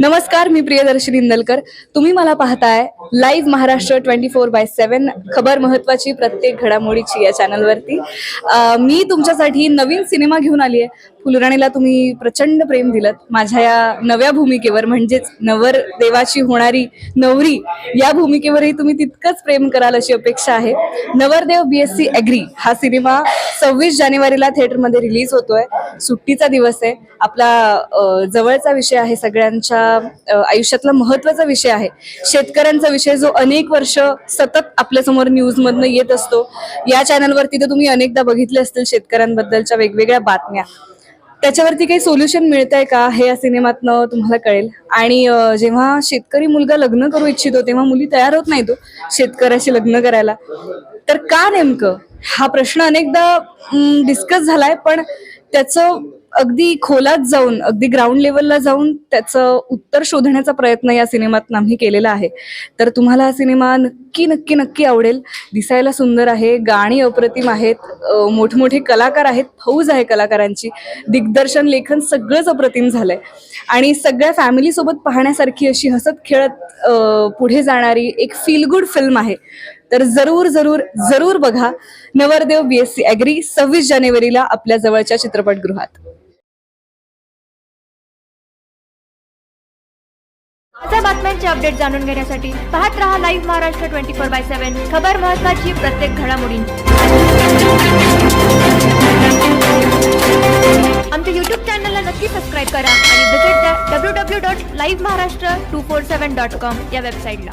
नमस्कार मी प्रियदर्शी इंदलकर तुम्ही मला पाहताय live Maharashtra twenty four by seven खबर महत्वाची प्रत्येक घडामोडीची या चॅनलवरती मी तुमच्यासाठी नवीन सिनेमा घेऊन आली आहे फुलराणीला तुम्ही प्रचंड प्रेम दिलं माझ्या या नव्या भूमिकेवर म्हणजेच नवर देवाची होणारी नवरी या भूमिकेवरही तुम्ही तितकंच प्रेम कराल अशी अपेक्षा आहे. Navardev B S C agri हा सिनेमा सव्वीस जानेवारीला थिएटरमध्ये रिलीज होतोय. सुट्टीचा दिवस आहे. आपला जवळचा विषय आहे सगळ्यांच्या आयुष्यातला महत्त्वाचा विषय आहे. शेतकऱ्यांचा विषय जो अनेक वर्ष सतत आपल्यासमोर न्यूजमधनं येत असतो. या चॅनलवरती तर तुम्ही अनेकदा बघितले असतील शेतकऱ्यांबद्दलच्या वेगवेगळ्या बातम्या. त्याच्यावरती काही सोल्युशन मिळत आहे का? हे या सिनेमातनं तुम्हाला कळेल. आणि जेव्हा शेतकरी मुलगा लग्न करू इच्छितो तेव्हा मुली तयार होत नाही तो हो, शेतकऱ्याशी लग्न करायला. तर का नेमकं? हा प्रश्न अनेकदा डिस्कस झालाय पण त्याचं अगदी खोलात जाऊन अगदी ग्राउंड लेवलला जाऊन त्याचं उत्तर शोधण्याचा प्रयत्न या सिनेमात आम्ही केलेला आहे. तर तुम्हाला हा सिनेमा नक्की नक्की नक्की आवडेल. दिसायला सुंदर आहे गाणी अप्रतिम आहेत मोठमोठे कलाकार आहेत फौज आहे कलाकारांची. दिग्दर्शन लेखन सगळंच अप्रतिम झालंय. आणि सगळ्या फॅमिलीसोबत पाहण्यासारखी अशी हसत खेळत पुढे जाणारी एक फील गुड फिल्म आहे. तर जरूर जरूर जरूर बघा. नवरदेव बीएससी एस ॲग्री सव्वीस जानेवारीला आपल्या जवळच्या चित्रपटगृहात. ताज्या बातम्यांचे अपडेट जाणून घेण्यासाठी पाहत रहा live Maharashtra twenty four by seven खबर महत्वाची प्रत्येक घडामोडींची. आमच्या युट्यूब चॅनलला नक्की सबस्क्राईब करा आणि विजिट द्या W W dot live Maharashtra two four seven dot com या वेबसाईटला